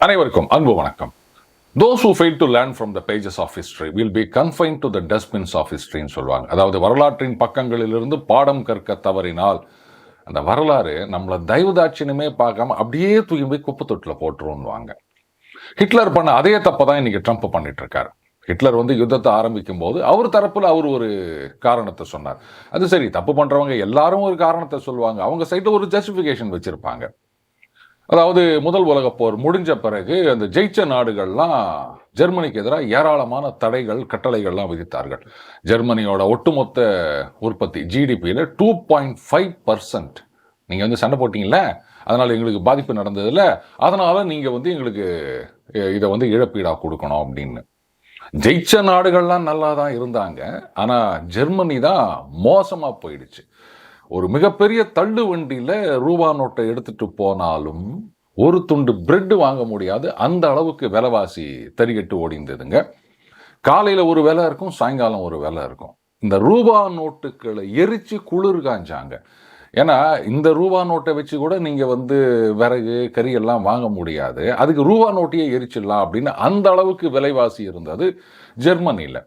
அனைவருக்கும் அன்பு வணக்கம். Those who fail to learn from the pages of history will be confined to the dustbins of history சொல்லுவாங்க. அதாவது வரலாற்றின் பக்கங்களிலிருந்து பாடம் கற்க தவறினால் அந்த வரலாறு நம்மளை தயவுதாட்சியமே பார்க்காம அப்படியே தூக்கி போய் குப்பை தொட்டில் போட்டுருவோம்னுவாங்க ஹிட்லர் பண்ண அதே தப்பை தான் இன்னைக்கு ட்ரம்ப் பண்ணிட்டு இருக்காரு. ஹிட்லர் வந்து யுத்தத்தை ஆரம்பிக்கும் போது அவர் தரப்பில் அவர் ஒரு காரணத்தை சொன்னார். அது சரி தப்பு பண்ணுறவங்க எல்லாரும் ஒரு காரணத்தை சொல்லுவாங்க. அவங்க சைட்டில் ஒரு ஜஸ்டிஃபிகேஷன் வச்சுருப்பாங்க. அதாவது முதல் உலகப் போர் முடிஞ்ச பிறகு அந்த ஜெயிச்ச நாடுகள்லாம் ஜெர்மனிக்கு எதிராக ஏராளமான தடைகள் கட்டளைகள்லாம் விதித்தார்கள். ஜெர்மனியோட ஒட்டுமொத்த உற்பத்தி ஜிடிபியில் டூ பாயிண்ட் ஃபைவ் பர்சன்ட் நீங்கள் வந்து சண்டை போட்டிங்கள அதனால் எங்களுக்கு பாதிப்பு நடந்ததில்ல. அதனால் நீங்கள் வந்து எங்களுக்கு இதை வந்து இழப்பீடாக கொடுக்கணும் அப்படின்னு. ஜெயிச்ச நாடுகள்லாம் நல்லா தான் இருந்தாங்க. ஆனால் ஜெர்மனி தான் மோசமாக போயிடுச்சு. ஒரு மிகப்பெரிய தள்ளு வண்டியில் ரூபா நோட்டை எடுத்துட்டு போனாலும் ஒரு துண்டு பிரெட் வாங்க முடியாது. அந்த அளவுக்கு விலைவாசி தறிகட்டு ஓடிந்ததுங்க. காலையில் ஒரு விலை இருக்கும் சாயங்காலம் ஒரு விலை இருக்கும். இந்த ரூபா நோட்டுகளை எரிச்சு குளிர் காஞ்சாங்க. ஏன்னா இந்த ரூபா நோட்டை வச்சு கூட நீங்கள் வந்து விறகு கறி எல்லாம் வாங்க முடியாது. அதுக்கு ரூபா நோட்டையே எரிச்சிடலாம் அப்படின்னு அந்த அளவுக்கு விலைவாசி இருந்தது ஜெர்மனியில்.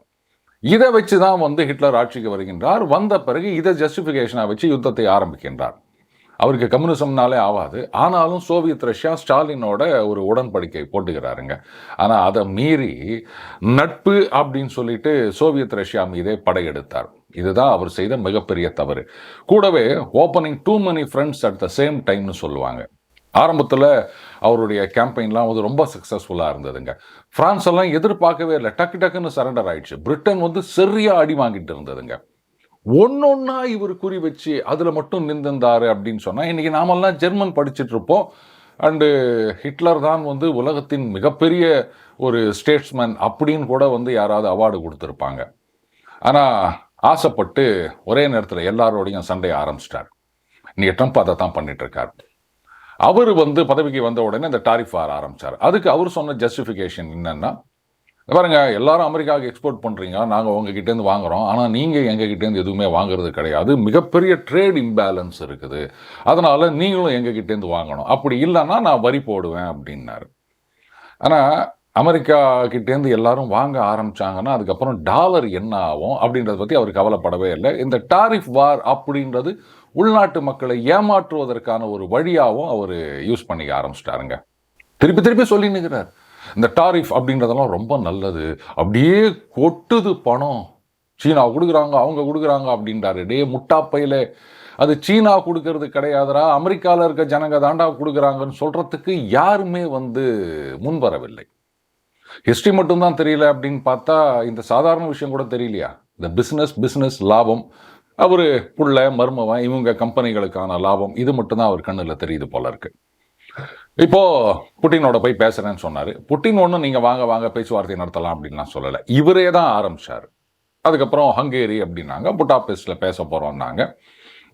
இதை வச்சு தான் வந்து ஹிட்லர் ஆட்சிக்கு வருகின்றார். வந்த பிறகு இதை ஜஸ்டிஃபிகேஷனாக வச்சு யுத்தத்தை ஆரம்பிக்கின்றார். அவருக்கு கம்யூனிசம்னாலே ஆகாது ஆனாலும் சோவியத் ரஷ்யா ஸ்டாலினோட ஒரு உடன்படிக்கை போட்டுக்கிறாருங்க ஆனால் அதை மீறி நட்பு அப்படின்னு சொல்லிட்டு சோவியத் ரஷ்யா மீதே படையெடுத்தார். இதுதான் அவர் செய்த மிகப்பெரிய தவறு. கூடவே opening too many friends at the same டைம்னு சொல்லுவாங்க. ஆரம்பத்தில் அவருடைய கேம்பெயின்லாம் வந்து ரொம்ப சக்ஸஸ்ஃபுல்லாக இருந்ததுங்க. பிரான்ஸ் எல்லாம் எதிர்பார்க்கவே இல்லை. டக்கு டக்குன்னு சரண்டர் ஆயிடுச்சு. பிரிட்டன் வந்து சரியாக அடி வாங்கிட்டு இருந்ததுங்க. ஒன்னொன்னா இவர் குறி வச்சு அதில் மட்டும் நின்றுந்தாரு அப்படின்னு சொன்னால் இன்றைக்கி நாமெல்லாம் ஜெர்மன் படிச்சுட்டு இருப்போம். அண்டு ஹிட்லர் தான் வந்து உலகத்தின் மிகப்பெரிய ஒரு ஸ்டேட்ஸ்மேன் அப்படின்னு கூட வந்து யாராவது அவார்டு கொடுத்துருப்பாங்க. ஆனால் ஆசைப்பட்டு ஒரே நேரத்தில் எல்லாரோடையும் சண்டையை ஆரம்பிச்சிட்டார். இன்றைக்கி ட்ரம்ப் அதை தான் பண்ணிகிட்ருக்கார் அவர் வந்து பதவிக்கு வந்த உடனே இந்த டாரிஃப் வர ஆரம்பிச்சார். அதுக்கு அவர் சொன்ன ஜஸ்டிஃபிகேஷன் என்னென்னா பாருங்கள் எல்லாரும் அமெரிக்காவுக்கு எக்ஸ்போர்ட் பண்ணுறீங்க நாங்கள் உங்ககிட்டேருந்து வாங்குறோம். ஆனால் நீங்கள் எங்ககிட்டேருந்து எதுவுமே வாங்குறது கிடையாது. மிகப்பெரிய ட்ரேட் இம்பேலன்ஸ் இருக்குது. அதனால் நீங்களும் எங்ககிட்டேருந்து வாங்கணும். அப்படி இல்லைன்னா நான் வரி போடுவேன் அப்படின்னாரு. ஆனால் அமெரிக்கா கிட்டேருந்து எல்லாரும் வாங்க ஆரம்பிச்சாங்கன்னா அதுக்கப்புறம் டாலர் என்ன ஆகும் அப்படின்றத பற்றி அவர் கவலைப்படவே இல்லை. இந்த டாரிஃப் வார் அப்படின்றது உள்நாட்டு மக்களை ஏமாற்றுவதற்கான ஒரு வழியாகவும் அவர் யூஸ் பண்ணிக்க ஆரம்பிச்சிட்டாருங்க. திருப்பி திருப்பி சொல்லி நிற்கிறார் இந்த டாரிஃப் அப்படின்றதெல்லாம் ரொம்ப நல்லது. அப்படியே கொட்டுது பணம். சீனா கொடுக்குறாங்க அவங்க கொடுக்குறாங்க அப்படின்றாரு. டே முட்டாப்பையில. அது சீனா கொடுக்கறது கிடையாதுடா. அமெரிக்காவில் இருக்க ஜனங்க தாண்டா கொடுக்குறாங்கன்னு சொல்கிறதுக்கு யாருமே வந்து முன்வரவில்லை. ஹிஸ்ட்ரி மட்டும்தான் தெரியல அப்படின்னு பார்த்தா இந்த சாதாரண விஷயம் கூட தெரியலையா? இந்த பிஸ்னஸ் பிஸ்னஸ் லாபம். அவர் புள்ள மருமவன் இவங்க கம்பெனிகளுக்கான லாபம். இது மட்டும்தான் அவர் கண்ணில் தெரியுது போல இருக்குது இப்போ புட்டினோட போய் பேசுறேன்னு சொன்னாரு. புட்டின் ஒன்றும் நீங்க வாங்க வாங்க பேச்சுவார்த்தை நடத்தலாம் அப்படின்லாம் சொல்லலை. இவரே தான் ஆரம்பிச்சார். அதுக்கப்புறம் ஹங்கேரி அப்படின்னாங்க. புட்டாபெஸ்ட்ல பேச போறோம்னாங்க.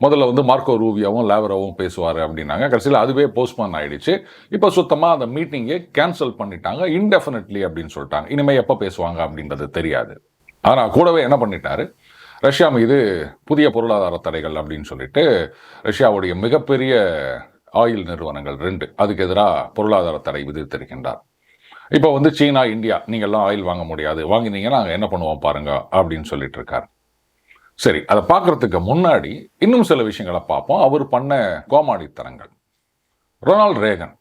முதல்ல வந்து மார்க்கோ ரூவியாவும் லேவரோவும் பேசுவார் அப்படின்னாங்க. கடைசியில் அதுவே போஸ்ட்மேன் ஆயிடுச்சு. இப்போ சுத்தமாக அந்த மீட்டிங்கை கேன்சல் பண்ணிட்டாங்க. இன்டெஃபினெட்லி அப்படின்னு சொல்லிட்டாங்க. இனிமேல் எப்போ பேசுவாங்க அப்படின்றது தெரியாது. ஆனால் கூடவே என்ன பண்ணிட்டாரு? ரஷ்யா மீது புதிய பொருளாதார தடைகள் அப்படின்னு சொல்லிட்டு ரஷ்யாவுடைய மிகப்பெரிய ஆயில் நிறுவனங்கள் ரெண்டு. அதுக்கு எதிராக பொருளாதார தடை விதித்திருக்கின்றார். இப்போ வந்து சீனா இந்தியா நீங்கள்லாம் ஆயில் வாங்க முடியாது. வாங்கினீங்கன்னா நாங்கள் என்ன பண்ணுவோம் பாருங்க அப்படின்னு சொல்லிட்டு இருக்கார் சரி அதை பார்க்கறதுக்கு முன்னாடி இன்னும் சில விஷயங்களை பார்ப்போம். அவர் பண்ண கோமாடித்தனங்கள் ரொனால்ட் ரேகன்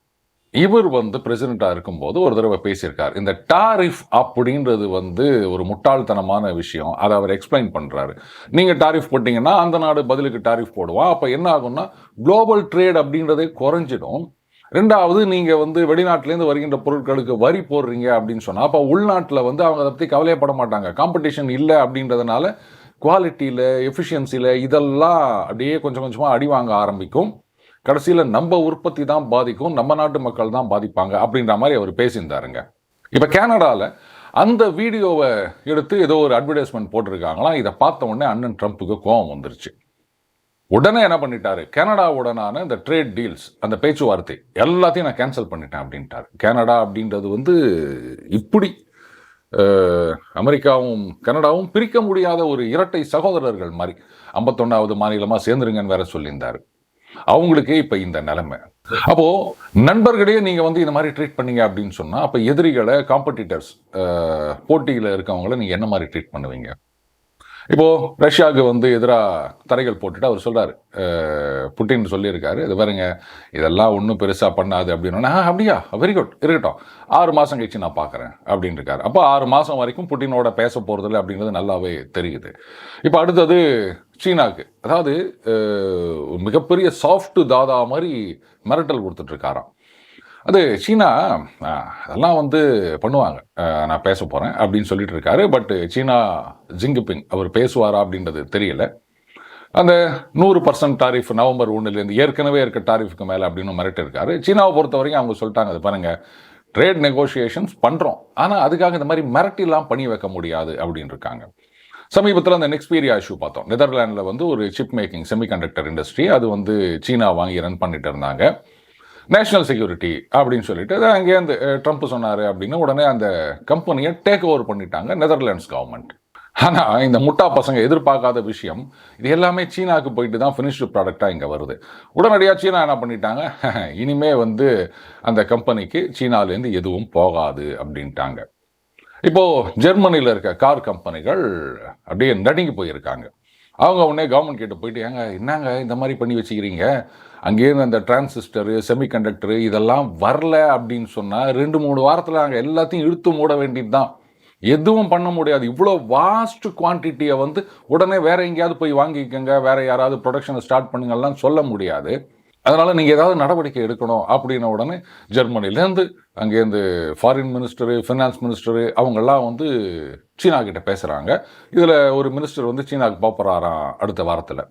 இவர் வந்து பிரசிடெண்ட்டாக இருக்கும்போது ஒரு தடவை பேசியிருக்கார். இந்த டாரிஃப் அப்படின்றது வந்து ஒரு முட்டாள்தனமான விஷயம். அதை அவர் எக்ஸ்பிளைன் பண்ணுறாரு நீங்கள் டாரிஃப் போட்டிங்கன்னா அந்த நாடு பதிலுக்கு டாரிஃப் போடுவான். அப்போ என்ன ஆகும்னா குளோபல் ட்ரேட் அப்படின்றதே குறைஞ்சிடும். ரெண்டாவது நீங்கள் வந்து வெளிநாட்டிலேருந்து வருகின்ற பொருட்களுக்கு வரி போடுறீங்க அப்படின்னு சொன்னால் அப்போ உள்நாட்டில் வந்து அவங்க அதை பற்றி கவலையப்பட மாட்டாங்க. காம்படிஷன் இல்லை அப்படின்றதுனால குவாலிட்டியில் எஃபிஷியன்சியில் இதெல்லாம் அப்படியே கொஞ்சம் கொஞ்சமாக அடி வாங்க ஆரம்பிக்கும். கடைசியில் நம்ம உற்பத்தி தான் பாதிக்கும் நம்ம நாட்டு மக்கள் தான் பாதிப்பாங்க அப்படின்ற மாதிரி அவர் பேசியிருந்தாருங்க. இப்போ கனடாவில் அந்த வீடியோவை எடுத்து ஏதோ ஒரு அட்வர்டைஸ்மெண்ட் போட்டிருக்காங்களாம். இதை பார்த்த உடனே அண்ணன் ட்ரம்ப்புக்கு கோபம் வந்துருச்சு. உடனே என்ன பண்ணிட்டாரு? கனடாவுடனான இந்த ட்ரேட் டீல்ஸ் அந்த பேச்சுவார்த்தை எல்லாத்தையும் நான் கேன்சல் பண்ணிட்டேன் அப்படின்ட்டார். கனடா அப்படின்றது வந்து இப்படி அமெரிக்காவும் கனடாவும் பிரிக்க முடியாத ஒரு இரட்டை சகோதரர்கள் மாதிரி. ஐம்பத்தொன்னாவது மாநிலமாக சேர்ந்துருங்கன்னு வேற சொல்லியிருந்தார். அவங்களுக்கே இப்போ இந்த நிலைமை. அப்போ நண்பர்களே நீங்க வந்து இந்த மாதிரி ட்ரீட் பண்ணீங்க அப்படின்னு சொன்னா அப்ப எதிரிகளை காம்படிட்டர்ஸ் போட்டியில் இருக்கவங்கள நீங்க என்ன மாதிரி ட்ரீட் பண்ணுவீங்க? இப்போது ரஷ்யாவுக்கு வந்து எதிராக தடைகள் போட்டுட்டு அவர் சொல்கிறார் புட்டின் சொல்லியிருக்காரு இது பாருங்க இதெல்லாம் ஒன்றும் பெருசாக பண்ணாது அப்படின்னா அப்படியா வெரி குட் இருக்கட்டும் ஆறு மாதம் கழிச்சு நான் பார்க்குறேன் அப்படின்னு இருக்காரு அப்போ ஆறு மாதம் வரைக்கும் புட்டினோட பேச போகிறதில்ல அப்படிங்கிறது நல்லாவே தெரியுது. இப்போ அடுத்தது சீனாவுக்கு அதாவது மிகப்பெரிய சாஃப்ட் தாதா மாதிரி மிரட்டல் கொடுத்துட்ருக்காராம் அது சீனா அதெல்லாம் வந்து பண்ணுவாங்க. நான் பேச போகிறேன் அப்படின்னு சொல்லிட்டு இருக்காரு. பட் சீனா ஜிங்கிபிங் அவர் பேசுவாரா அப்படின்றது தெரியல. அந்த நூறு பர்சன்ட் டாரிஃப் நவம்பர் ஒன்றுலேருந்து ஏற்கனவே இருக்க டாரிஃப்க்கு மேலே அப்படின்னு மிரட்டி இருக்காரு. சீனாவை பொறுத்த வரைக்கும் அவங்க சொல்லிட்டாங்க அது பாருங்கள் ட்ரேட் நெகோஷியேஷன்ஸ் பண்ணுறோம் ஆனால் அதுக்காக இந்த மாதிரி மிரட்டிலாம் பண்ணி வைக்க முடியாது அப்படின்னு இருக்காங்க. சமீபத்தில் அந்த நெக்ஸ்பீரியா இஷ்யூ பார்த்தோம். நெதர்லாண்டில் வந்து ஒரு சிப் மேக்கிங் செமிகண்டக்டர் இண்டஸ்ட்ரி அது வந்து சீனா வாங்கி ரன் பண்ணிட்டு இருந்தாங்க. நேஷனல் செக்யூரிட்டி அப்படின்னு சொல்லிட்டு அங்கேருந்து ட்ரம்ப் சொன்னார் அப்படின்னு உடனே அந்த கம்பெனியை டேக் ஓவர் பண்ணிட்டாங்க நெதர்லாண்ட்ஸ் கவர்மெண்ட் ஆனால் இந்த முட்டா பசங்க எதிர்பார்க்காத விஷயம் இது எல்லாமே சீனாவுக்கு போயிட்டு தான் ஃபினிஷ்டு ப்ராடக்டாக இங்கே வருது. உடனடியாக சீனா என்ன பண்ணிட்டாங்க? இனிமே வந்து அந்த கம்பெனிக்கு சீனாலேருந்து எதுவும் போகாது அப்படின்ட்டாங்க. இப்போது ஜெர்மனியில் இருக்க கார் கம்பெனிகள் அப்படியே நடுங்கி போயிருக்காங்க. அவங்க உடனே கவர்மெண்ட் கிட்ட போயிட்டு ஏங்க என்னங்க இந்த மாதிரி பண்ணி வச்சுக்கிறீங்க? அங்கேருந்து அந்த டிரான்சிஸ்டரு செமிகண்டக்டரு இதெல்லாம் வரல அப்படின்னு சொன்னால் ரெண்டு மூணு வாரத்தில் நாங்கள் எல்லாத்தையும் இழுத்து மூட வேண்டியது தான் எதுவும் பண்ண முடியாது. இவ்வளோ வாஸ்ட் குவான்டிட்டியை வந்து உடனே வேறு எங்கேயாவது போய் வாங்கிக்கோங்க வேறு யாராவது ப்ரொடக்ஷனை ஸ்டார்ட் பண்ணுங்கள்லாம் சொல்ல முடியாது. அதனால் நீங்கள் ஏதாவது நடவடிக்கை எடுக்கணும் அப்படின்ன உடனே ஜெர்மனிலேருந்து அங்கேருந்து ஃபாரின் மினிஸ்டரு ஃபினான்ஸ் மினிஸ்டரு அவங்கெல்லாம் வந்து சீனா கிட்ட பேசுகிறாங்க இதில் ஒரு மினிஸ்டர் வந்து சீனாவுக்கு போகிறாராம் அடுத்த வாரத்தில்.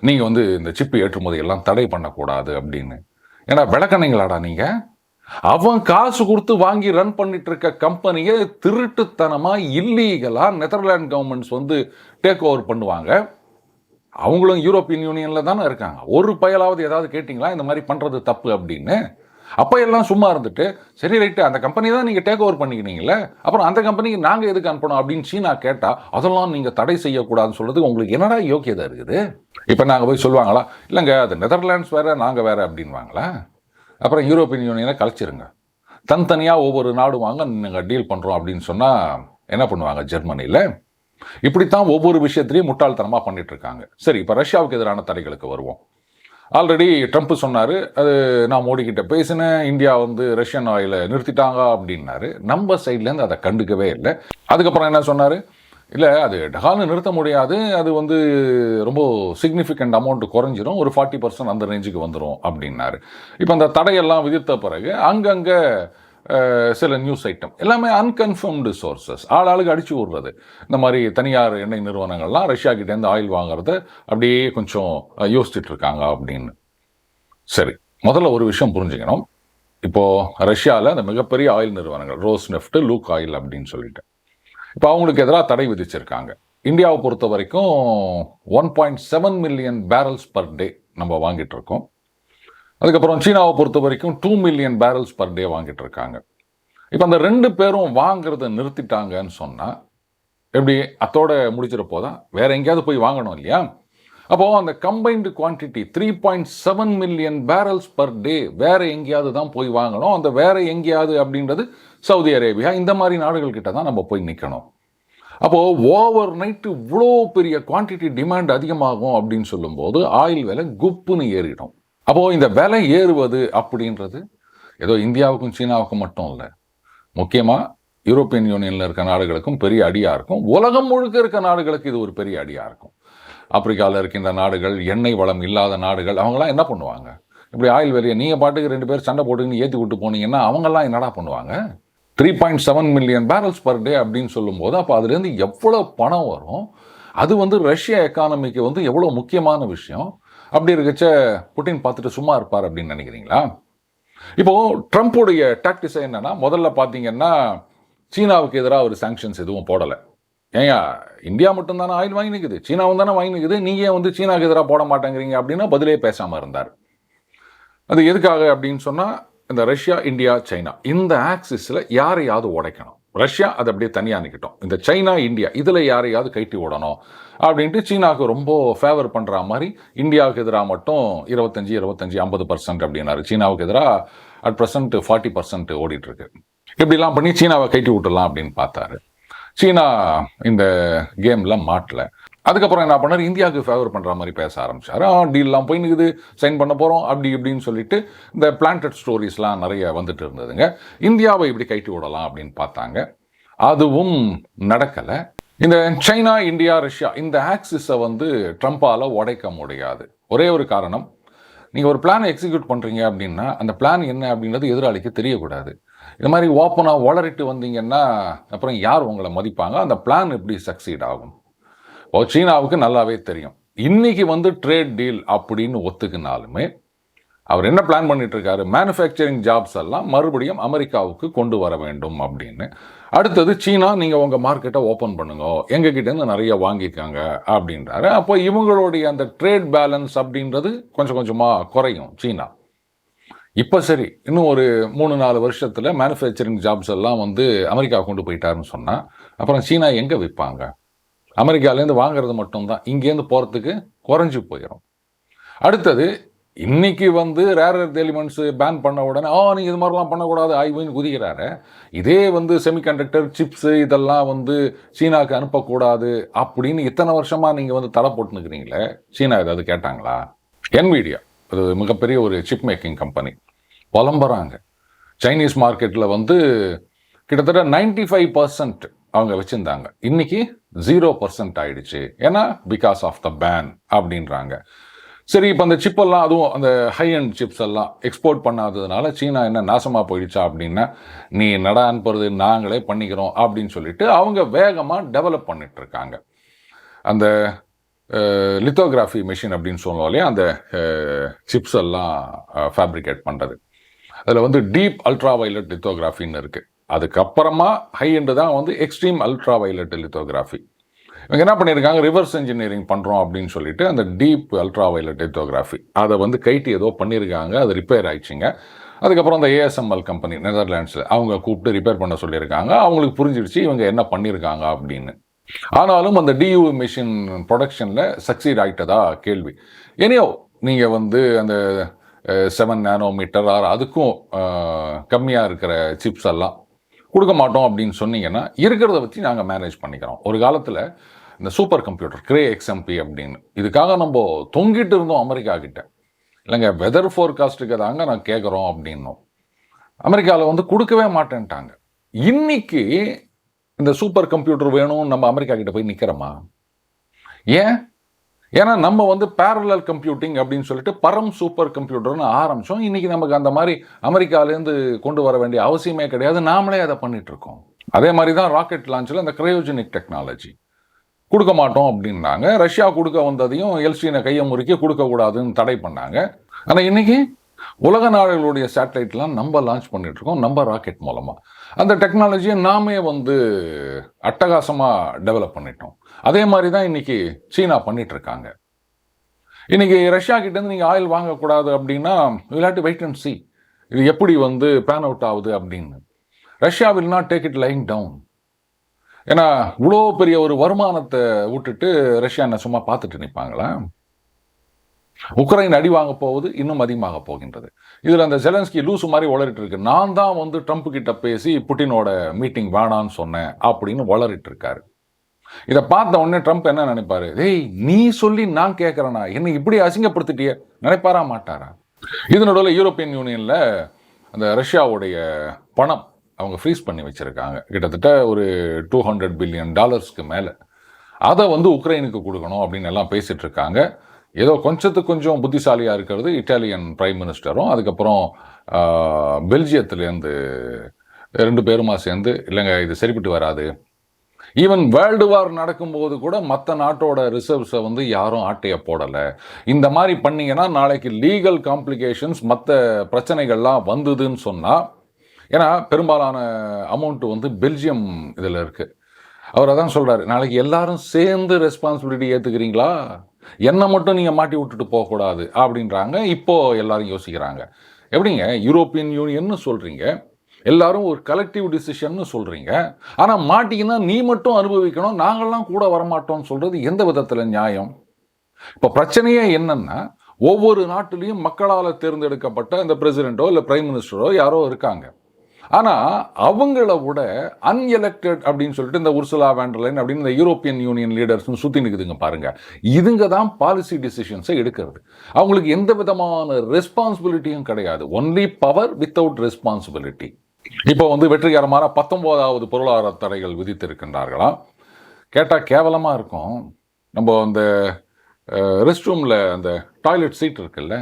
நீங்கள் வந்து இந்த சிப்பு ஏற்றுமதி எல்லாம் தடை பண்ணக்கூடாது அப்படின்னு. ஏன்னா விளக்கணைங்களாடா நீங்கள் அவன் காசு கொடுத்து வாங்கி ரன் பண்ணிட்டு இருக்க கம்பெனியை திருட்டுத்தனமாக இல்லீகலாக நெதர்லாண்ட் கவர்மெண்ட்ஸ் வந்து டேக் ஓவர் பண்ணுவாங்க. அவங்களும் யூரோப்பியன் யூனியனில் தானே இருக்காங்க. ஒரு பயலாவது ஏதாவது கேட்டிங்களா? இந்த மாதிரி பண்ணுறது தப்பு அப்படின்னு? அப்போ எல்லாம் சும்மா இருந்துட்டு சரி ரைட்டு அந்த கம்பெனி தான் நீங்கள் டேக் ஓவர் பண்ணிக்கினீங்களே அப்புறம் அந்த கம்பெனிக்கு நாங்கள் எதுக்கு அனுப்பணும்? அப்படின்னு சீனா கேட்டால் அதெல்லாம் நீங்கள் தடை செய்யக்கூடாதுன்னு சொல்கிறதுக்கு உங்களுக்கு என்னடா யோக்கியதை இருக்குது? இப்போ நாங்கள் போய் சொல்லுவாங்களா இல்லைங்க அது நெதர்லாண்ட்ஸ் வேறு நாங்கள் வேறு அப்படின்வாங்களா அப்புறம் யூரோப்பியன் யூனியனை கழிச்சிருங்க தனித்தனியாக ஒவ்வொரு நாடு வாங்க நாங்கள் டீல் பண்ணுறோம் அப்படின்னு சொன்னால் என்ன பண்ணுவாங்க ஜெர்மனியில்? இப்படித்தான் ஒவ்வொரு விஷயத்திலையும் முட்டாள்தனமாக பண்ணிட்டு இருக்காங்க. சரி இப்போ ரஷ்யாவுக்கு எதிரான தடைகளுக்கு வருவோம். ஆல்ரெடி ட்ரம்ப் சொன்னார் அது நான் மோடிக்கிட்ட பேசினேன் இந்தியா வந்து ரஷ்யன் ஆயிலை நிறுத்திட்டாங்க அப்படின்னாரு. நம்ம சைட்லேருந்து அதை கண்டுக்கவே இல்லை. அதுக்கப்புறம் என்ன சொன்னார்? இல்லை அது டகால்னு நிறுத்த முடியாது. அது வந்து ரொம்ப சிக்னிஃபிகண்ட் அமௌண்ட் குறைஞ்சிரும். ஒரு ஃபார்ட்டி பர்சன்ட் அந்த ரேஞ்சுக்கு வந்துடும் அப்படின்னாரு. இப்போ அந்த தடையெல்லாம் விதித்த பிறகு அங்கங்கே சில நியூஸ் ஐட்டம் எல்லாமே அன்கன்ஃபர்ம்டு சோர்சஸ் ஆள் ஆளுக்கு அடிச்சு விடுறது இந்த மாதிரி தனியார் எண்ணெய் நிறுவனங்கள்லாம் ரஷ்யா கிட்டேருந்து ஆயில் வாங்குறத அப்படியே கொஞ்சம் யோசிச்சுட்டு இருக்காங்க அப்படின்னு. சரி முதல்ல ஒரு விஷயம் புரிஞ்சுக்கணும். இப்போ ரஷ்யாவில் அந்த மிகப்பெரிய ஆயில் நிறுவனங்கள் ரோஸ் நெஃப்ட் லூக் ஆயில் அப்படின்னு சொல்லிட்டு. இப்போ அவங்களுக்கு எதிராக தடை விதிச்சிருக்காங்க. இந்தியாவை பொறுத்த வரைக்கும் one point seven million barrels per day நம்ம வாங்கிட்டு இருக்கோம் அதுக்கப்புறம் சீனாவை பொறுத்த வரைக்கும் two million barrels per day வாங்கிட்டு இருக்காங்க இப்போ அந்த ரெண்டு பேரும் வாங்கிறத நிறுத்திட்டாங்கன்னு சொன்னால் எப்படி அத்தோட முடிச்சிட போதா? வேற எங்கேயாவது போய் வாங்கணும் இல்லையா? அப்போது அந்த combined quantity three point seven million barrels per day வேறு எங்கேயாவது தான் போய் வாங்கணும். அந்த வேறு எங்கேயாவது அப்படின்றது சவுதி அரேபியா இந்த மாதிரி நாடுகள்கிட்ட தான் நம்ம போய் நிற்கணும் அப்போது ஓவர் நைட்டு இவ்வளோ பெரிய குவான்டிட்டி டிமாண்ட் அதிகமாகும் அப்படின்னு சொல்லும்போது ஆயில் விலை குப்புன்னு ஏறிடும். அப்போது இந்த விலை ஏறுவது அப்படின்றது ஏதோ இந்தியாவுக்கும் சீனாவுக்கும் மட்டும் இல்லை. முக்கியமாக யூரோப்பியன் யூனியனில் இருக்க நாடுகளுக்கும் பெரிய அடியாக இருக்கும். உலகம் முழுக்க இருக்க நாடுகளுக்கு இது ஒரு பெரிய அடியாக இருக்கும். ஆப்பிரிக்காவில் இருக்கின்ற நாடுகள் எண்ணெய் வளம் இல்லாத நாடுகள் அவங்களாம் என்ன பண்ணுவாங்க? இப்படி ஆயில் வெளியே நீங்கள் பாட்டுக்கு ரெண்டு பேர் சண்டை போட்டுக்கின்னு ஏற்றி விட்டு போனீங்கன்னா அவங்கெல்லாம் என்னடா பண்ணுவாங்க? Three point seven million barrels per day அப்படின்னு சொல்லும்போது அப்போ அதுலேருந்து எவ்வளோ பணம் வரும்? அது வந்து ரஷ்ய எக்கானமிக்கு வந்து எவ்வளோ முக்கியமான விஷயம்? அப்படி இருக்கச்ச புட்டின் பார்த்துட்டு சும்மா இருப்பார் அப்படின்னு நினைக்கிறீங்களா? இப்போது ட்ரம்ப்புடைய டாக்டிஸ் என்னன்னா முதல்ல பார்த்தீங்கன்னா சீனாவுக்கு எதிராக ஒரு சாங்ஷன்ஸ் எதுவும் போடலை. ஏங்க இந்தியா மட்டும்தானே? ஆயில் வாங்கி நிற்குது சீனாவும் தானே வாங்கி நிற்குது நீங்கள் ஏன் வந்து சீனாவுக்கு எதிராக போட மாட்டேங்கிறீங்க அப்படின்னா பதிலே பேசாமல் இருந்தார். அது எதுக்காக அப்படின்னு சொன்னால் இந்த ரஷ்யா இந்தியா சைனா இந்த ஆக்சிஸில் யாரையாவது உடைக்கணும். ரஷ்யா அதை அப்படியே தனியாக நிற்கட்டும் இந்த சைனா இந்தியா இதில் யாரையாவது கைட்டி விடணும் அப்படின்ட்டு சீனாவுக்கு ரொம்ப ஃபேவர் பண்ணுற மாதிரி இந்தியாவுக்கு எதிராக மட்டும் இருபத்தஞ்சி இருபத்தஞ்சி ஐம்பது பர்சன்ட் அப்படின்னாரு. சீனாவுக்கு எதிராக அட் ப்ரெசன்ட் ஃபார்ட்டி பர்சன்ட் ஓடிட்டுருக்கு. இப்படிலாம் பண்ணி சீனாவை கைட்டி விட்டுடலாம் அப்படின்னு பார்த்தாரு. சீனா இந்த கேமில் மாட்டல. அதுக்கப்புறம் என்ன பண்ணார்? இந்தியாவுக்கு ஃபேவர் பண்ணுற மாதிரி பேச ஆரம்பிச்சார். ஆ டீல்லாம் போய் நிற்குது சைன் பண்ண போகிறோம் அப்படி இப்படின்னு சொல்லிட்டு இந்த பிளான்டட் ஸ்டோரிஸ்லாம் நிறைய வந்துட்டு இருந்ததுங்க. இந்தியாவை இப்படி கைட்டி விடலாம் அப்படின்னு பார்த்தாங்க. அதுவும் நடக்கலை. இந்த சைனா இந்தியா ரஷ்யா இந்த ஆக்சிஸை வந்து ட்ரம்ப்பால் உடைக்க முடியாது. ஒரே ஒரு காரணம் நீங்கள் ஒரு பிளானை எக்ஸிக்யூட் பண்ணுறீங்க அப்படின்னா அந்த பிளான் என்ன அப்படின்றது எதிராளிக்கு தெரியக்கூடாது. இந்த மாதிரி ஓப்பனாக வளரிட்டு வந்தீங்கன்னா அப்புறம் யார் உங்களை மதிப்பாங்க? அந்த பிளான் எப்படி சக்சீட் ஆகும்? சீனாவுக்கு நல்லாவே தெரியும். இன்றைக்கி வந்து ட்ரேட் டீல் அப்படின்னு ஒத்துக்கினாலுமே அவர் என்ன பிளான் பண்ணிட்டு இருக்காரு மேனுஃபேக்சரிங் ஜாப்ஸ் எல்லாம் மறுபடியும் அமெரிக்காவுக்கு கொண்டு வர வேண்டும் அப்படின்னு. அடுத்தது சீனா நீங்கள் உங்கள் மார்க்கெட்டை ஓப்பன் பண்ணுங்க. எங்ககிட்டேருந்து நிறைய வாங்கிக்கோங்க அப்படின்றாரு. அப்போ இவங்களுடைய அந்த ட்ரேட் பேலன்ஸ் அப்படின்றது கொஞ்சம் கொஞ்சமாக குறையும் சீனா. இப்போ சரி இன்னும் ஒரு மூணு நாலு வருஷத்தில் மேனுஃபேக்சரிங் ஜாப்ஸ் எல்லாம் வந்து அமெரிக்கா கொண்டு போயிட்டாருன்னு சொன்னால் அப்புறம் சீனா எங்கே விற்பாங்க? அமெரிக்காலேருந்து வாங்குறது மட்டும்தான். இங்கேருந்து போகிறதுக்கு குறைஞ்சி போயிடும் அடுத்தது இன்னைக்கு வந்து ரேர் எர்த் எலிமெண்ட்ஸ் பேன் பண்ண உடனே ஆ நீங்கள் இது மாதிரிலாம் பண்ணக்கூடாது ஆய்வுன்னு குதிக்கிறாரு. இதே வந்து செமிகண்டக்டர் சிப்ஸு இதெல்லாம் வந்து சீனாவுக்கு அனுப்பக்கூடாது அப்படின்னு இத்தனை வருஷமாக நீங்கள் வந்து தடை போட்டுனுக்கிறீங்களே? சீனா ஏதாவது கேட்டாங்களா? என்விடியா அது மிகப்பெரிய ஒரு சிப் மேக்கிங் கம்பெனி புலம்புறாங்க. சைனீஸ் மார்க்கெட்டில் வந்து கிட்டத்தட்ட 95% ஃபைவ் பர்சன்ட் அவங்க வச்சுருந்தாங்க. இன்னைக்கு ஜீரோ பர்சன்ட் ஆயிடுச்சு. ஏன்னா பிகாஸ் ஆஃப் த பேன் அப்படின்றாங்க. சரி இப்போ அந்த சிப்பெல்லாம் அதுவும் அந்த ஹை அண்ட் சிப்ஸ் எல்லாம் எக்ஸ்போர்ட் பண்ணாததுனால சீனா என்ன நாசமாக போயிடுச்சா அப்படின்னா நீ நட அனுப்புறது? நாங்களே பண்ணிக்கிறோம் அப்படின்னு சொல்லிட்டு அவங்க வேகமாக டெவலப் பண்ணிட்டு இருக்காங்க அந்த லித்தோகிராஃபி மிஷின் அப்படின்னு சொல்லுவோம் இல்லையா அந்த சிப்ஸ் எல்லாம் ஃபேப்ரிகேட் பண்ணுறது அதில் வந்து டீப் அல்ட்ரா வயலட் லித்தோகிராஃபின்னு இருக்குது அதுக்கப்புறமா ஹைஎண்டு தான் வந்து எக்ஸ்ட்ரீம் அல்ட்ரா வயலட் லித்தோகிராஃபி இவங்க என்ன பண்ணியிருக்காங்க? ரிவர்ஸ் இன்ஜினியரிங் பண்ணுறோம் அப்படின்னு சொல்லிட்டு அந்த டீப் அல்ட்ரா வயலட் லித்தோகிராஃபி அதை வந்து கைட்டி ஏதோ பண்ணியிருக்காங்க. அது ரிப்பேர் ஆயிடுச்சுங்க. அதுக்கப்புறம் அந்த ஏஎஸ்எம்எல் கம்பெனி நெதர்லாண்ட்ஸில் அவங்க கூப்பிட்டு ரிப்பேர் பண்ண சொல்லியிருக்காங்க. அவங்களுக்கு புரிஞ்சிடுச்சு இவங்க என்ன பண்ணியிருக்காங்க அப்படின்னு. ஆனாலும் அந்த டியூ மிஷின் ப்ரொடக்ஷனில் சக்சீட் ஆகிட்டதா கேள்வி. எனியோ நீங்கள் வந்து அந்த செவன் நேனோமீட்டர் ஆர் அதுக்கும் கம்மியாக இருக்கிற சிப்ஸ் எல்லாம் கொடுக்க மாட்டோம் அப்படின்னு சொன்னீங்கன்னா இருக்கிறத வச்சு நாங்கள் மேனேஜ் பண்ணிக்கிறோம். ஒரு காலத்தில் இந்த சூப்பர் கம்ப்யூட்டர் கிரே எக்ஸ்எம்பி அப்படின்னு இதுக்காக நம்ம தொங்கிட்டு இருந்தோம் அமெரிக்கா கிட்ட. இல்லைங்க வெதர் ஃபோர்காஸ்ட்டுக்கு தாங்க நான் கேட்குறோம் அப்படின்னோம். அமெரிக்காவில் வந்து கொடுக்கவே மாட்டேன்ட்டாங்க. இன்னைக்கு இந்த சூப்பர் கம்ப்யூட்டர் வேணும் நம்ம அமெரிக்கா கிட்ட போய் நிற்கிறோமா ஏன்? ஏன்னா நம்ம வந்து பேரலல் கம்ப்யூட்டிங் அப்படின்னு சொல்லிட்டு பரம் சூப்பர் கம்ப்யூட்டர்னு ஆரம்பித்தோம் இன்றைக்கி நமக்கு அந்த மாதிரி அமெரிக்காலேருந்து கொண்டு வர வேண்டிய அவசியமே கிடையாது. நாமளே அதை பண்ணிகிட்ருக்கோம் அதே மாதிரி தான் ராக்கெட் லான்ச்சில் இந்த கிரையோஜெனிக் டெக்னாலஜி கொடுக்க மாட்டோம் அப்படின்னாங்க. ரஷ்யா கொடுக்க வந்ததையும் எல்சினை கையை முறுக்கி கொடுக்கக்கூடாதுன்னு தடை பண்ணாங்க. ஆனால் இன்னைக்கு உலக நாடுகளுடைய சேட்டலைட்லாம் நம்ம லான்ச் பண்ணிகிட்ருக்கோம் நம்ம ராக்கெட் மூலமாக அந்த டெக்னாலஜியை நாமே வந்து அட்டகாசமாக டெவலப் பண்ணிட்டோம். அதே மாதிரி தான் இன்றைக்கி சீனா பண்ணிகிட்ருக்காங்க இன்றைக்கி ரஷ்யா கிட்டேருந்து நீங்கள் ஆயில் வாங்கக்கூடாது அப்படின்னா விளையாட்டு வெயிட் அண்ட் சி இது எப்படி வந்து பேன் அவுட் ஆகுது அப்படின்னு. Russia will not take it lying down ஏன்னா இவ்வளோ பெரிய ஒரு வருமானத்தை விட்டுட்டு ரஷ்யா என்ன சும்மா பார்த்துட்டு நிற்பாங்களா உக்ரைன் அடி வாங்க போவது இன்னும் அதிகமாக போகின்றது. இதில் அந்த ஜெலன்ஸ்கி லூசு மாதிரி வளரிட்டு இருக்கு. நான் தான் வந்து ட்ரம்ப் கிட்ட பேசி புட்டினோட மீட்டிங் வேணான்னு சொன்னேன் அப்படின்னு வளரிட்டு இருக்காரு. இதை பார்த்த உடனே ட்ரம்ப் என்ன நினைப்பாரு? ஏய் நீ சொல்லி நான் கேட்குறேனா? என்னை இப்படி அசிங்கப்படுத்திட்டியே? நினைப்பாரா மாட்டாரா? இது நடுவில் யூரோப்பியன் யூனியனில் அந்த ரஷ்யாவுடைய பணம் அவங்க ஃப்ரீஸ் பண்ணி வச்சுருக்காங்க. கிட்டத்தட்ட ஒரு டூ ஹண்ட்ரட் பில்லியன் டாலர்ஸ்க்கு மேலே. அதை வந்து உக்ரைனுக்கு கொடுக்கணும் அப்படின்னு எல்லாம் பேசிட்டு இருக்காங்க. ஏதோ கொஞ்சத்துக்கு கொஞ்சம் புத்திசாலியாக இருக்கிறது இட்டாலியன் பிரைம் மினிஸ்டரும் அதுக்கப்புறம் பெல்ஜியத்துலேருந்து ரெண்டு பேருமா சேர்ந்து இல்லைங்க இது சரிப்பட்டு வராது. ஈவன் வேர்ல்டு வார் நடக்கும்போது கூட மற்ற நாட்டோட ரிசர்வ்ஸை வந்து யாரும் ஆட்டைய போடலை. இந்த மாதிரி பண்ணீங்கன்னா நாளைக்கு லீகல் காம்ப்ளிகேஷன்ஸ் மற்ற பிரச்சனைகள்லாம் வந்ததுன்னு சொன்னால் ஏன்னா பெரும்பாலான அமௌண்ட்டு வந்து பெல்ஜியம் இதில் இருக்குது அவர் அதான் சொல்கிறாரு நாளைக்கு எல்லாரும் சேர்ந்து ரெஸ்பான்சிபிலிட்டி ஏற்றுக்கிறீங்களா என்னை மட்டும் நீங்கள் மாட்டி விட்டுட்டு போகக்கூடாது அப்படின்றாங்க. இப்போது எல்லாரும் யோசிக்கிறாங்க. எப்படிங்க? யூரோப்பியன் யூனியன்னு சொல்கிறீங்க எல்லாரும் ஒரு கலெக்டிவ் டிசிஷன் சொல்றீங்க. ஆனால் மாட்டிங்கன்னா நீ மட்டும் அனுபவிக்கணும் நாங்கள்லாம் கூட வரமாட்டோம்னு சொல்றது எந்த விதத்தில் நியாயம்? இப்போ பிரச்சனையே என்னன்னா ஒவ்வொரு நாட்டிலையும் மக்களால் தேர்ந்தெடுக்கப்பட்ட இந்த பிரசிடென்ட்டோ இல்லை பிரைம் மினிஸ்டரோ யாரோ இருக்காங்க. ஆனால் அவங்கள விட அன்எலெக்டட் அப்படின்னு சொல்லிட்டு இந்த உர்சுலா வேண்டர்லைன் அப்படின்னு இந்த யூரோப்பியன் யூனியன் லீடர்ஸ் சுற்றி நிற்குதுங்க பாருங்க. இதுங்க தான் பாலிசி டிசிஷன்ஸை எடுக்கிறது. அவங்களுக்கு எந்த விதமான ரெஸ்பான்சிபிலிட்டியும் கிடையாது. ஒன்லி பவர் வித்தவுட் ரெஸ்பான்சிபிலிட்டி இப்போ வந்து வெற்றிகரமான பத்தொம்போதாவது பொருளாதார தடைகள் விதித்திருக்கின்றார்களாம் கேட்டால் கேவலமாக இருக்கும். நம்ம அந்த ரெஸ்ட் ரூமில் அந்த டாய்லெட் சீட் இருக்குல்ல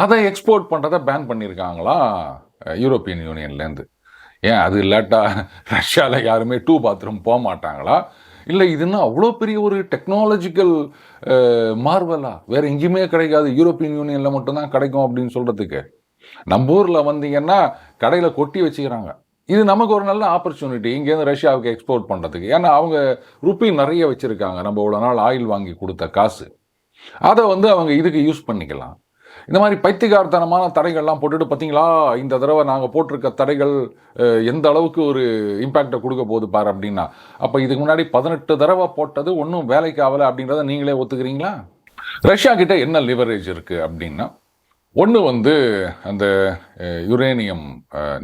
அதை எக்ஸ்போர்ட் பண்ணுறதை பேன் பண்ணியிருக்காங்களா யூரோப்பியன் யூனியன்லேருந்து ஏன் அது இல்லாட்டா ரஷ்யாவில் யாருமே டூ பாத்ரூம் போக மாட்டாங்களா? இல்லை இதுன்னா அவ்வளோ பெரிய ஒரு டெக்னாலஜிக்கல் மார்வலா வேறு எங்கேயுமே கிடைக்காது. யூரோப்பியன் யூனியனில் மட்டும்தான் கிடைக்கும் அப்படின்னு சொல்கிறதுக்கு நம்ம ஊரில் வந்தீங்கன்னா கடையில் கொட்டி வச்சுக்கிறாங்க. இது நமக்கு ஒரு நல்ல ஆப்பர்ச்சுனிட்டி இங்கேருந்து ரஷ்யாவுக்கு எக்ஸ்போர்ட் பண்ணுறதுக்கு ஏன்னா அவங்க ருப்பி நிறைய வச்சுருக்காங்க. நம்ம இவ்வளோ நாள் ஆயில் வாங்கி கொடுத்த காசு. அதை வந்து அவங்க இதுக்கு யூஸ் பண்ணிக்கலாம். இந்த மாதிரி பைத்தியகாரத்தனமான தடைகள்லாம் போட்டுட்டு பார்த்தீங்களா? இந்த தடவை நாங்கள் போட்டிருக்க தடைகள் எந்த அளவுக்கு ஒரு இம்பேக்டை கொடுக்க போகுது பாரு அப்படின்னா அப்போ இதுக்கு முன்னாடி பதினெட்டு தடவை போட்டது ஒன்றும் வேலைக்கு ஆகலை அப்படின்றத நீங்களே ஒத்துக்கிறீங்களா? ரஷ்யா கிட்ட என்ன லிவரேஜ் இருக்குது அப்படின்னா ஒன்று வந்து அந்த யுரேனியம்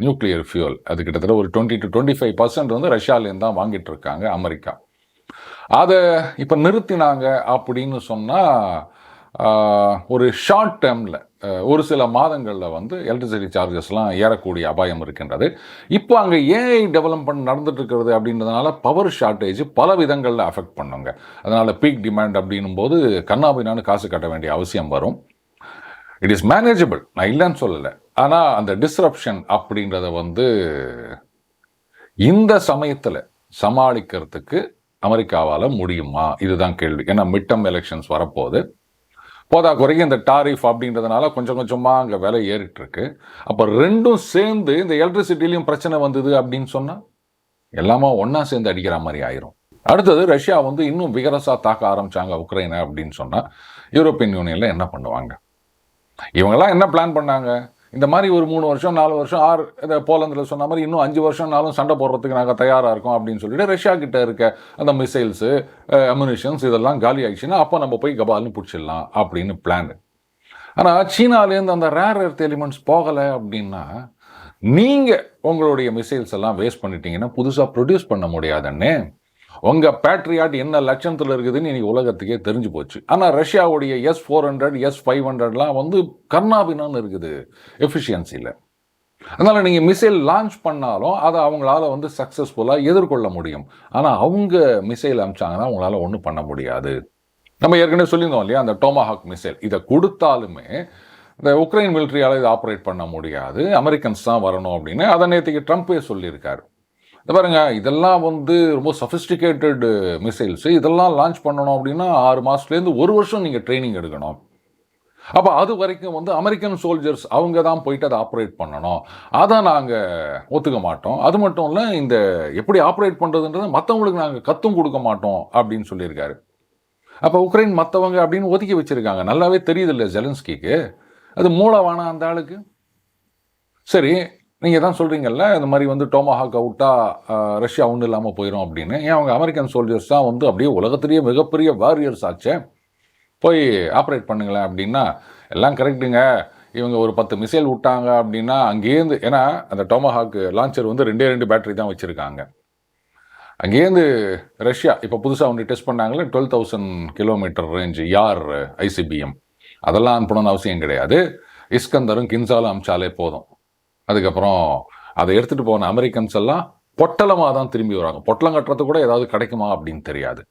நியூக்ளியர் ஃபியூல் அது கிட்டத்தட்ட ஒரு twenty to twenty five percent வந்து ரஷ்யாலேருந்து தான் வாங்கிட்டு இருக்காங்க அமெரிக்கா. அதை இப்போ நிறுத்தினாங்க அப்படின்னு சொன்னால் ஒரு ஷார்ட் டேர்மில் ஒரு சில மாதங்களில் வந்து எலக்ட்ரிசிட்டி சார்ஜஸ்லாம் ஏறக்கூடிய அபாயம் இருக்கின்றது. இப்போ அங்கே ஏஐ டெவலப்மெண்ட் நடந்துட்டு இருக்கிறது அப்படின்றதுனால பவர் ஷார்ட்டேஜ் பல விதங்களில் அஃபெக்ட் பண்ணுங்க. அதனால் பீக் டிமாண்ட் அப்படின்னும் போது கண்ணாபின்னான்னு காசு கட்ட வேண்டிய அவசியம் வரும். இட் இஸ் மேனேஜபிள் நான் இல்லைன்னு சொல்லலை. ஆனால் அந்த டிஸ்ரப்ஷன் அப்படின்றத வந்து இந்த சமயத்தில் சமாளிக்கிறதுக்கு அமெரிக்காவால் முடியுமா? இதுதான் கேள்வி. ஏன்னா மிட்டம் எலெக்ஷன்ஸ் வரப்போகுது. போதா குறைக்கு இந்த டாரிஃப் அப்படின்றதுனால கொஞ்சம் கொஞ்சமாக அங்கே விலை ஏறிட்டுருக்கு. அப்போ ரெண்டும் சேர்ந்து இந்த எலக்ட்ரிசிட்டிலையும் பிரச்சனை வந்தது அப்படின்னு சொன்னால் எல்லாமே ஒன்றா சேர்ந்து அடிக்கிற மாதிரி ஆயிரும். அடுத்தது ரஷ்யா வந்து இன்னும் விகரசா தாக்க ஆரம்பிச்சாங்க உக்ரைனை அப்படின்னு சொன்னால் யூரோப்பியன் யூனியனில் என்ன பண்ணுவாங்க? இவங்கெல்லாம் என்ன பிளான் பண்ணாங்க? இந்த மாதிரி ஒரு மூணு வருஷம் நாலு வருஷம் ஆறு இந்த போலந்தில் சொன்ன மாதிரி இன்னும் அஞ்சு வருஷம்னாலும் சண்டை போடுறதுக்கு நாங்கள் தயாராக இருக்கோம் அப்படின்னு சொல்லிட்டு ரஷ்யா கிட்ட இருக்க அந்த மிசைல்ஸு அம்யூனிஷன்ஸ் இதெல்லாம் காலி ஆகிடுச்சுன்னா அப்போ நம்ம போய் கபால்னு பிடிச்சிடலாம் அப்படின்னு பிளான் ஆனால் சீனாலேருந்து அந்த ரேர் எர்த் எலிமெண்ட்ஸ் போகலை அப்படின்னா நீங்கள் உங்களுடைய மிசைல்ஸ் எல்லாம் வேஸ்ட் பண்ணிட்டீங்கன்னா புதுசாக ப்ரொடியூஸ் பண்ண முடியாதண்ணே உங்கள் பேட்ரியாட் என்ன லட்சணத்தில் இருக்குதுன்னு இன்றைக்கி உலகத்துக்கே தெரிஞ்சு போச்சு. ஆனால் ரஷ்யாவுடைய S four hundred S five ஹண்ட்ரட்லாம் வந்து கர்ணாபினான்னு இருக்குது எஃபிஷியன்சியில் அதனால் நீங்கள் மிசைல் லான்ச் பண்ணாலும் அதை அவங்களால வந்து சக்ஸஸ்ஃபுல்லாக எதிர்கொள்ள முடியும். ஆனால் அவங்க மிசைல் அமிச்சாங்கன்னா அவங்களால ஒன்றும் பண்ண முடியாது. நம்ம ஏற்கனவே சொல்லியிருந்தோம் இல்லையா அந்த டோமாஹாக் மிசைல் இதை கொடுத்தாலுமே இந்த உக்ரைன் மிலிட்ரியால் இதை ஆப்ரேட் பண்ண முடியாது. அமெரிக்கன்ஸ் தான் வரணும் அப்படின்னு. அதை நேற்றுக்கு ட்ரம்ப்பே சொல்லியிருக்காரு. இந்த பாருங்க இதெல்லாம் வந்து ரொம்ப சஃபிஸ்டிகேட்டட் மிசைல்ஸ் இதெல்லாம் லான்ச் பண்ணணும் அப்படின்னா ஆறு மாதத்துலேருந்து ஒரு வருஷம் நீங்கள் ட்ரைனிங் எடுக்கணும். அப்போ அது வரைக்கும் வந்து அமெரிக்கன் சோல்ஜர்ஸ் அவங்க தான் போயிட்டு அதை ஆப்ரேட் பண்ணணும். அதை நாங்கள் ஒத்துக்க மாட்டோம். அது மட்டும் இல்லை இந்த எப்படி ஆப்ரேட் பண்ணுறதுன்றது மற்றவங்களுக்கு நாங்கள் கத்தும் கொடுக்க மாட்டோம் அப்படின்னு சொல்லியிருக்காரு. அப்போ உக்ரைன் மற்றவங்க அப்படின்னு ஒதுக்கி வச்சுருக்காங்க. நல்லாவே தெரியுது இல்லை ஜெலன்ஸ்கிக்கு அது மூளை வேணாம் அந்த ஆளுக்கு? சரி நீங்கள் தான் சொல்கிறீங்கல்ல இந்த மாதிரி வந்து டோமாஹாக் அவுட்டாக ரஷ்யா ஒன்றும் இல்லாமல் போயிடும் அப்படின்னு. ஏன் அவங்க அமெரிக்கன் சோல்ஜர்ஸ் தான் வந்து அப்படியே உலகத்திலேயே மிகப்பெரிய வாரியர்ஸ் ஆச்சே. போய் ஆப்ரேட் பண்ணுங்களேன் அப்படின்னா எல்லாம் கரெக்டுங்க இவங்க ஒரு பத்து மிசைல் விட்டாங்க அப்படின்னா அங்கேருந்து ஏன்னா அந்த டோமஹாக் லான்ச்சர் வந்து ரெண்டே ரெண்டு பேட்டரி தான் வச்சுருக்காங்க. அங்கேருந்து ரஷ்யா இப்போ புதுசாக ஒன்று டெஸ்ட் பண்ணாங்களே டுவெல் தௌசண்ட் கிலோமீட்டர் ரேஞ்ச் யார் ஐசிபிஎம் அதெல்லாம் அனுப்பணும்னு அவசியம் கிடையாது. இஸ்கந்தரும் கின்சாலும் அமிச்சாலே போதும். அதுக்கப்புறம் அதை எடுத்துகிட்டு போன அமெரிக்கன்ஸ் எல்லாம் பொட்டலமாக தான் திரும்பி வராங்க. பொட்டலம் கட்டுறது கூட ஏதாவது கிடைக்குமா அப்படின்னு தெரியாது.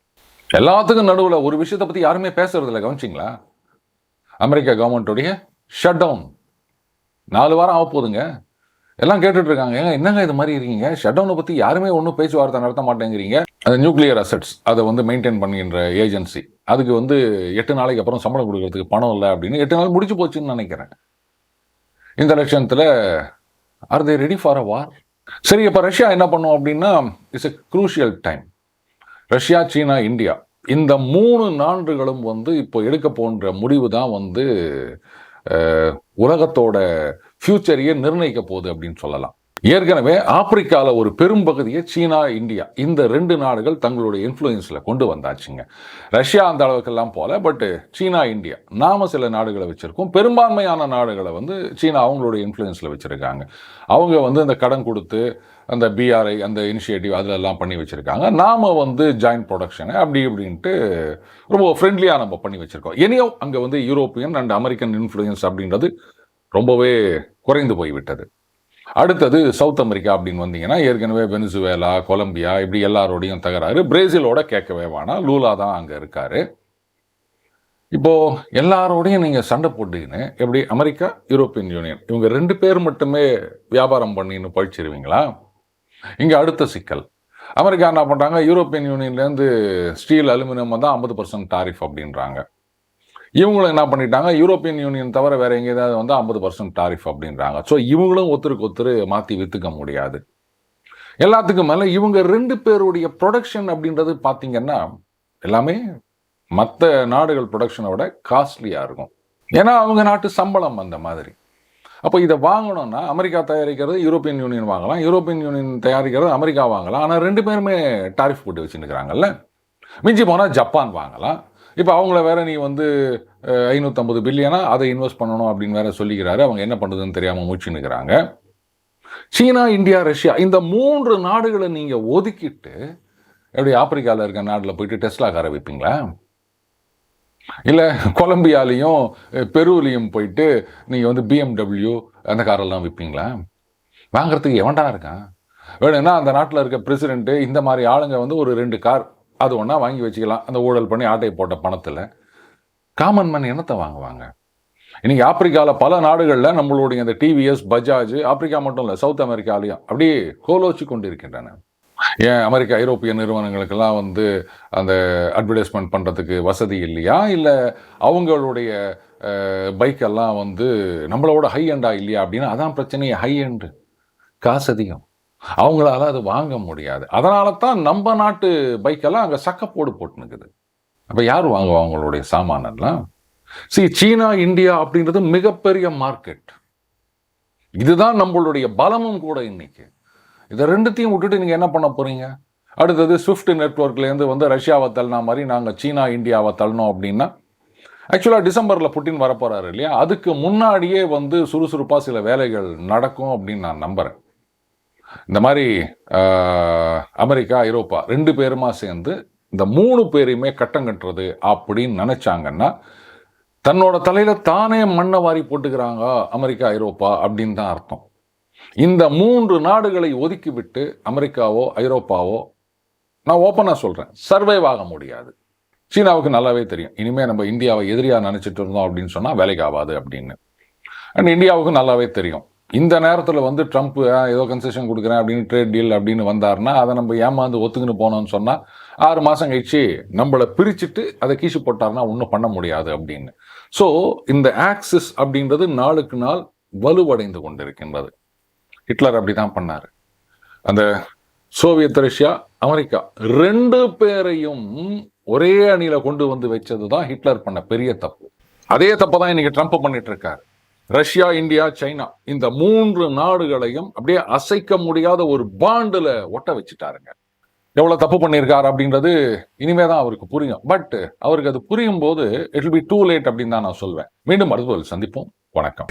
எல்லாத்துக்கும் நடுவில் ஒரு விஷயத்தை பற்றி யாருமே பேசுறதில்ல கவனிச்சிங்களா? அமெரிக்கா கவர்மெண்ட்டுடைய ஷட் டவுன் நாலு வாரம் ஆக போகுதுங்க. எல்லாம் கேட்டுட்டு இருக்காங்க. ஏங்க என்னங்க இது மாதிரி இருக்கீங்க? ஷட் டவுனை பற்றி யாருமே ஒன்றும் பேச்சுவார்த்தை நடத்த மாட்டேங்கிறீங்க. அந்த நியூக்ளியர் அசட்ஸ் அதை வந்து மெயின்டைன் பண்ணுகின்ற ஏஜென்சி அதுக்கு வந்து எட்டு நாளைக்கு அப்புறம் சம்பளம் கொடுக்கறதுக்கு பணம் இல்லை அப்படின்னு எட்டு நாள் முடிச்சு போச்சுன்னு நினைக்கிறேன். இந்த லட்சணத்தில் are they ready for a war சரி இப்போ ரஷ்யா என்ன பண்ணும் அப்படின்னா it's a crucial time Russia China India. இந்த மூணு நாடுகளும் வந்து இப்போ எடுக்க போன்ற முடிவு தான் வந்து உலகத்தோட ஃப்யூச்சரையே நிர்ணயிக்க போகுது அப்படின்னு சொல்லலாம். ஏற்கனவே ஆப்பிரிக்காவில் ஒரு பெரும்பகுதியை சீனா இந்தியா இந்த ரெண்டு நாடுகள் தங்களுடைய இன்ஃப்ளூயன்ஸில் கொண்டு வந்தாச்சுங்க. ரஷ்யா அந்த அளவுக்கெல்லாம் போல பட் சீனா இந்தியா நாம் சில நாடுகளை வச்சுருக்கோம். பெரும்பான்மையான நாடுகளை வந்து சீனா அவங்களுடைய இன்ஃப்ளூயன்ஸில் வச்சுருக்காங்க. அவங்க வந்து அந்த கடன் கொடுத்து அந்த பிஆர்ஐ அந்த இனிஷியேட்டிவ் அதிலெல்லாம் பண்ணி வச்சுருக்காங்க. நாம் வந்து ஜாயிண்ட் ப்ரொடக்ஷனை அப்படி இப்படின்ட்டு ரொம்ப ஃப்ரெண்ட்லியாக நம்ம பண்ணி வச்சுருக்கோம். இனியோ அங்கே வந்து யூரோப்பியன் அண்ட் அமெரிக்கன் இன்ஃப்ளூயன்ஸ் அப்படின்றது ரொம்பவே குறைந்து போய்விட்டது. அடுத்தது சவுத் அமெரிக்கா அப்படின்னு வந்தீங்கன்னா ஏற்கனவே வெனிசுவேலா கொலம்பியா இப்படி எல்லாரோடையும் தகராறு. பிரேசிலோட கேட்கவே வேணாம். லூலா தான் அங்கே இருக்காரு. இப்போது எல்லாரோடையும் நீங்கள் சண்டை போட்டுக்கின்னு எப்படி அமெரிக்கா யூரோப்பியன் யூனியன் இவங்க ரெண்டு பேர் மட்டுமே வியாபாரம் பண்ணின்னு பழிச்சிருவீங்களா? இங்கே அடுத்த சிக்கல். அமெரிக்கா என்ன பண்ணுறாங்க யூரோப்பியன் யூனியன்லேருந்து ஸ்டீல் அலுமினியம் தான் ஐம்பது பர்சன்ட் டாரிஃப் அப்படின்றாங்க. இவங்களும் என்ன பண்ணிட்டாங்க? யூரோப்பியன் யூனியன் தவிர வேற எங்கேயாவது வந்து ஐம்பது பர்சன்ட் டாரிஃப் அப்படின்றாங்க. ஸோ இவங்களும் ஒருத்தருக்கு ஒருத்தர் மாற்றி விற்றுக்க முடியாது. எல்லாத்துக்கும் மேலே இவங்க ரெண்டு பேருடைய ப்ரொடக்ஷன் அப்படின்றது பார்த்தீங்கன்னா எல்லாமே மற்ற நாடுகள் ப்ரொடக்ஷனை விட காஸ்ட்லியாக இருக்கும். ஏன்னா அவங்க நாட்டு சம்பளம் அந்த மாதிரி. அப்போ இதை வாங்கணும்னா அமெரிக்கா தயாரிக்கிறது யூரோப்பியன் யூனியன் வாங்கலாம். யூரோப்பியன் யூனியன் தயாரிக்கிறது அமெரிக்கா வாங்கலாம். ஆனால் ரெண்டு பேருமே டாரிஃப் போட்டு வச்சுருக்கிறாங்கல்ல மிஞ்சி போனால் ஜப்பான் வாங்கலாம். இப்போ அவங்கள வேற நீ வந்து ஐநூற்றம்பது பில்லியனா அதை இன்வெஸ்ட் பண்ணணும் அப்படின்னு வேற சொல்லிக்கிறாரு. அவங்க என்ன பண்ணுறதுன்னு தெரியாமல் மூச்சு நிற்கிறாங்க சீனா இந்தியா ரஷ்யா இந்த மூன்று நாடுகளை நீங்கள் ஒதுக்கிட்டு எப்படி ஆப்பிரிக்காவில் இருக்க நாட்டில் போயிட்டு டெஸ்லா காரை வைப்பீங்களா? இல்லை கொலம்பியாலையும் பெருவிலையும் போயிட்டு நீங்கள் வந்து பிஎம்டபிள்யூ அந்த காரெல்லாம் விற்பீங்களா வாங்குறதுக்கு எவன்டா இருக்கான்? வேணும்னா அந்த நாட்டில் இருக்க பிரசிடென்ட்டு இந்த மாதிரி ஆளுங்க வந்து ஒரு ரெண்டு கார் அது ஒன்றா வாங்கி வச்சுக்கலாம். அந்த ஊழல் பண்ணி ஆட்டை போட்ட பணத்தில் காமன் மேன் என்னத்தை வாங்குவாங்க? இன்றைக்கி ஆப்பிரிக்காவில் பல நாடுகளில் நம்மளுடைய அந்த டிவிஎஸ் பஜாஜ் ஆப்பிரிக்கா மட்டும் இல்லை சவுத் அமெரிக்காலையும் அப்படியே கோலோச்சி கொண்டு இருக்கின்றன ஏன் அமெரிக்கா ஐரோப்பிய நிறுவனங்களுக்கெல்லாம் வந்து அந்த அட்வர்டைஸ்மெண்ட் பண்ணுறதுக்கு வசதி இல்லையா? இல்லை அவங்களுடைய பைக்கெல்லாம் வந்து நம்மளோட ஹை எண்டா இல்லையா அப்படின்னா அதான் பிரச்சனையே. ஹை எண்டு காசு அதிகம். அவங்களால அது வாங்க முடியாது. அதனால தான் நம்ம நாட்டு பைக்கெல்லாம் அங்கே சக்கப்போடு போட்டுனுக்குது. அப்போ யார் வாங்குவா அவங்களுடைய சாமானெல்லாம்? சி சீனா இந்தியா அப்படின்றது மிகப்பெரிய மார்க்கெட் இதுதான் நம்மளுடைய பலமும் கூட இன்னைக்கு. இதை ரெண்டுத்தையும் விட்டுட்டு நீங்கள் என்ன பண்ண போகிறீங்க அடுத்தது ஸ்விஃப்ட் நெட்ஒர்க்லேருந்து வந்து ரஷ்யாவை தள்ளினா மாதிரி நாங்கள் சீனா இந்தியாவை தள்ளணும் அப்படின்னா ஆக்சுவலாக டிசம்பரில் புட்டின் வரப்போகிறாரு இல்லையா? அதுக்கு முன்னாடியே வந்து சுறுசுறுப்பாக சில வேலைகள் நடக்கும் அப்படின்னு நான் நம்புகிறேன் இந்த மாதிரி அமெரிக்கா ஐரோப்பா ரெண்டு பேருமா சேர்ந்து இந்த மூணு பேரையுமே கட்டம் கட்டுறது அப்படின்னு நினச்சாங்கன்னா தன்னோட தலையில் தானே மண்ணை வாரி போட்டுக்கிறாங்க அமெரிக்கா ஐரோப்பா அப்படின்னு தான் அர்த்தம். இந்த மூன்று நாடுகளை ஒதுக்கிவிட்டு அமெரிக்காவோ ஐரோப்பாவோ நான் ஓப்பனாக சொல்கிறேன் சர்வைவ் ஆக முடியாது. சீனாவுக்கு நல்லாவே தெரியும். இனிமேல் நம்ம இந்தியாவை எதிரியாக நினச்சிட்டு இருந்தோம் அப்படின்னு சொன்னால் வேலைக்கு ஆகாது அப்படின்னு. அண்ட் இந்தியாவுக்கு நல்லாவே தெரியும். இந்த நேரத்தில் வந்து ட்ரம்ப் ஏதோ கன்செஷன் கொடுக்குறேன் அப்படின்னு ட்ரேட் டீல் அப்படின்னு வந்தார்னா அதை நம்ம ஏமாந்து ஒத்துக்கின்னு போனோம்னு சொன்னால் ஆறு மாதம் கழிச்சு நம்மளை பிரிச்சுட்டு அதை கீசு போட்டார்னா ஒன்றும் பண்ண முடியாது அப்படின்னு. ஸோ இந்த ஆக்சிஸ் அப்படின்றது நாளுக்கு நாள் வலுவடைந்து கொண்டிருக்கின்றது. ஹிட்லர் அப்படி தான் பண்ணார். அந்த சோவியத் ரஷ்யா அமெரிக்கா ரெண்டு பேரையும் ஒரே அணியில் கொண்டு வந்து வச்சது தான் ஹிட்லர் பண்ண பெரிய தப்பு. அதே தப்பை தான் இன்னைக்கு ட்ரம்ப் பண்ணிட்டு இருக்காரு. ரஷ்யா இந்தியா சைனா இந்த மூன்று நாடுகளையும் அப்படியே அசைக்க முடியாத ஒரு பாண்டுல ஒட்ட வச்சுட்டாருங்க. எவ்வளவு தப்பு பண்ணியிருக்காரு அப்படின்றது இனிமே தான் அவருக்கு புரியும். பட் அவருக்கு அது புரியும் போது it will be too late அப்படின்னு தான் நான் சொல்வேன். மீண்டும் மருத்துவர்கள் சந்திப்போம். வணக்கம்.